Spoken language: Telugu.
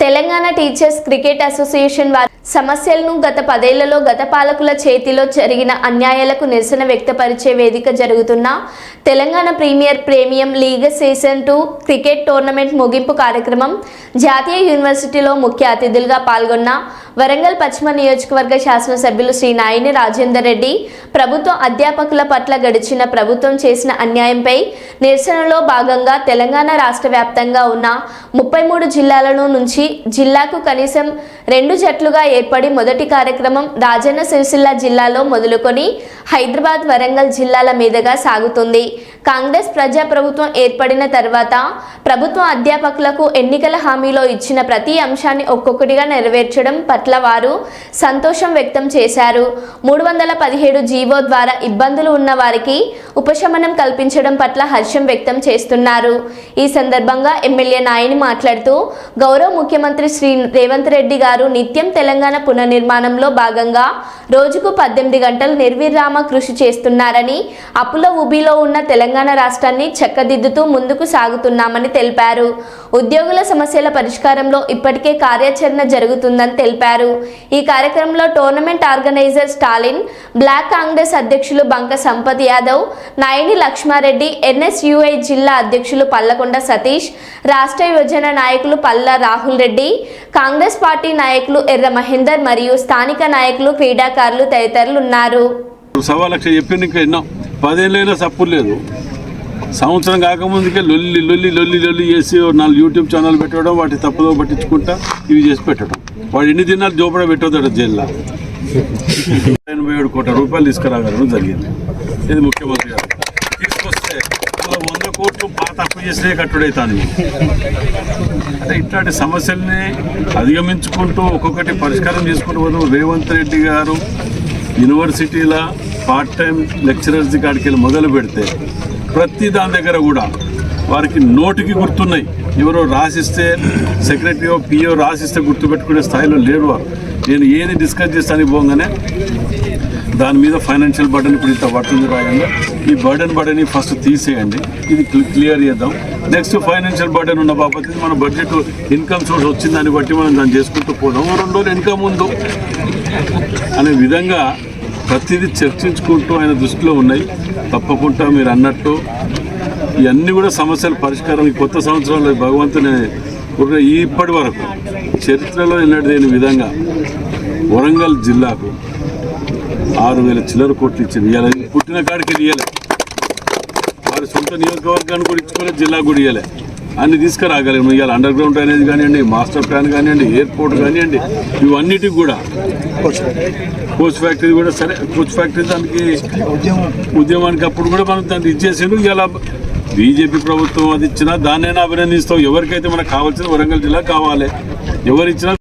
తెలంగాణ టీచర్స్ క్రికెట్ అసోసియేషన్ వారి సమస్యలను గత పదేళ్ళలో గత పాలకుల చేతిలో జరిగిన అన్యాయాలకు నిరసన వ్యక్తపరిచే వేదిక జరుగుతున్న Telangana premier premium league season two cricket tournament ముగింపు కార్యక్రమం జాతీయ యూనివర్సిటీలో ముఖ్య అతిథులుగా పాల్గొన్న వరంగల్ పశ్చిమ నియోజకవర్గ శాసనసభ్యులు శ్రీ నాయని రాజేందర్ రెడ్డి ప్రభుత్వ అధ్యాపకుల పట్ల గడిచిన ప్రభుత్వం చేసిన అన్యాయంపై నిరసనలో భాగంగా తెలంగాణ రాష్ట్ర వ్యాప్తంగా ఉన్న ముప్పై మూడు జిల్లాలను నుంచి జిల్లాకు కనీసం రెండు జట్లుగా ఏర్పడి మొదటి కార్యక్రమం రాజన్న సిరిసిల్ల జిల్లాలో మొదలుకొని హైదరాబాద్ వరంగల్ జిల్లాల మీదుగా సాగుతుంది. కాంగ్రెస్ ప్రజాప్రభుత్వం ఏర్పడిన తర్వాత ప్రభుత్వ అధ్యాపకులకు ఎన్నికల హామీలో ఇచ్చిన ప్రతి అంశాన్ని ఒక్కొక్కటిగా నెరవేర్చడం పట్ల వారు సంతోషం వ్యక్తం చేశారు. మూడు వందల పదిహేడు జీవో ద్వారా ఇబ్బందులు ఉన్న వారికి ఉపశమనం కల్పించడం పట్ల హర్షం వ్యక్తం చేస్తున్నారు. ఈ సందర్భంగా ఎమ్మెల్యే నాయని మాట్లాడుతూ గౌరవ ముఖ్యమంత్రి శ్రీ రేవంత్ రెడ్డి గారు నిత్యం తెలంగాణ పునర్నిర్మాణంలో భాగంగా రోజుకు పద్దెనిమిది గంటలు నిర్విరామ కృషి చేస్తున్నారని అప్పుల ఉబిలో ఉన్న తెలంగాణ రాష్ట్రాన్ని చక్కదిద్దుతూ ముందుకు సాగుతున్నామని తెలిపారు. ఉద్యోగుల సమస్యల పరిష్కారంలో ఇప్పటికే కార్యాచరణ జరుగుతుందని తెలిపారు. ఈ కార్యక్రమంలో tournament organiser Stalin block Congress అధ్యక్షులు బంక సంపత్ యాదవ్ నాయని లక్ష్మారెడ్డి ఎన్ఎస్యుఐ జిల్లా అధ్యక్షులు పల్లకొండ సతీష్ రాష్ట్ర యువజన నాయకులు పల్లా రాహుల్ రెడ్డి కాంగ్రెస్ పార్టీ నాయకులు ఎర్ర మహేందర్ మరియు స్థానిక నాయకులు క్రీడాకారులు తదితరులు ఉన్నారు. సవా లక్ష చెప్పింది ఇంకా ఎన్నో. పదేళ్ళైనా సప్పుడు లేదు. సంవత్సరం కాకముందుకే లొల్లి లొల్లి లొల్లి లొల్లి చేసి నాలుగు యూట్యూబ్ ఛానల్ పెట్టడం వాటి తప్పుదో పట్టించుకుంటా ఇవి చేసి పెట్టడం. వాడు ఎన్ని దినాలు జోపడ పెట్టొద్దాడు జైల్లో. ఎనభై ఏడు కోట్ల రూపాయలు తీసుకురాగలడం జరిగింది. ఇది ముఖ్యమంత్రి గారు. తీసుకొస్తే వంద కోట్లు పాత అప్పు చేసినే కట్టుడైతాను అంటే ఇట్లాంటి సమస్యల్ని అధిగమించుకుంటూ ఒక్కొక్కటి పరిష్కారం చేసుకుంటూ పోతూ రేవంత్ రెడ్డి గారు యూనివర్సిటీల పార్ట్ టైం లెక్చరర్స్ కాడికి వెళ్ళి మొదలు పెడితే ప్రతి దాని దగ్గర కూడా వారికి నోటికి గుర్తున్నాయి. ఎవరో రాసిస్తే సెక్రటరీ పిఓ రాసిస్తే గుర్తుపెట్టుకునే స్థాయిలో లేరు వారు. నేను ఏది డిస్కస్ చేస్తానికి పోగానే దాని మీద ఫైనాన్షియల్ బర్డెన్ ఇప్పుడు ఇంత పడుతుంది రాయంగా ఈ బర్డెన్ బర్డెన్ ఫస్ట్ తీసేయండి. ఇది క్లియర్ చేద్దాం. నెక్స్ట్ ఫైనాన్షియల్ బర్డెన్ ఉన్న బాబతి మన బడ్జెట్ ఇన్కమ్ సోర్స్ వచ్చింది దాన్ని బట్టి మనం దాన్ని చేసుకుంటూ పోదాం. రెండు రోజులు ఇన్కమ్ ఉందో? అనే విధంగా ప్రతిదీ చర్చించుకుంటూ ఆయన దృష్టిలో ఉన్నాయి. తప్పకుండా మీరు అన్నట్టు ఇవన్నీ కూడా సమస్యల పరిష్కారం. ఈ కొత్త సంవత్సరంలో భగవంతుని ఇప్పటి వరకు చరిత్రలో ఎన్నడూ విధంగా వరంగల్ జిల్లాకు ఆరు వేల చిల్లర కోట్లు ఇచ్చింది. ఇవాళ పుట్టిన కాడికి ఇవ్వలే వారి సొంత నియోజకవర్గాన్ని కూడా ఇచ్చుకోలేదు జిల్లా కూడా ఇవ్వలే అన్ని తీసుకురాగలిగాం. ఇవాళ అండర్ గ్రౌండ్ డ్రైనేజ్ కానివ్వండి మాస్టర్ ప్లాన్ కానివ్వండి ఎయిర్పోర్ట్ కానివ్వండి ఇవన్నిటికి కూడా. కోచ్ ఫ్యాక్టరీ కూడా సరే కోచ్ ఫ్యాక్టరీ దానికి ఉద్యమానికి అప్పుడు కూడా మనం దాన్ని ఇచ్చేసిండు ఇలా బీజేపీ ప్రభుత్వం అది ఇచ్చినా దాన్నైనా అభినందిస్తాం. ఎవరికైతే మనకు కావాల్సిన వరంగల్ జిల్లా కావాలి. ఎవరిచ్చినా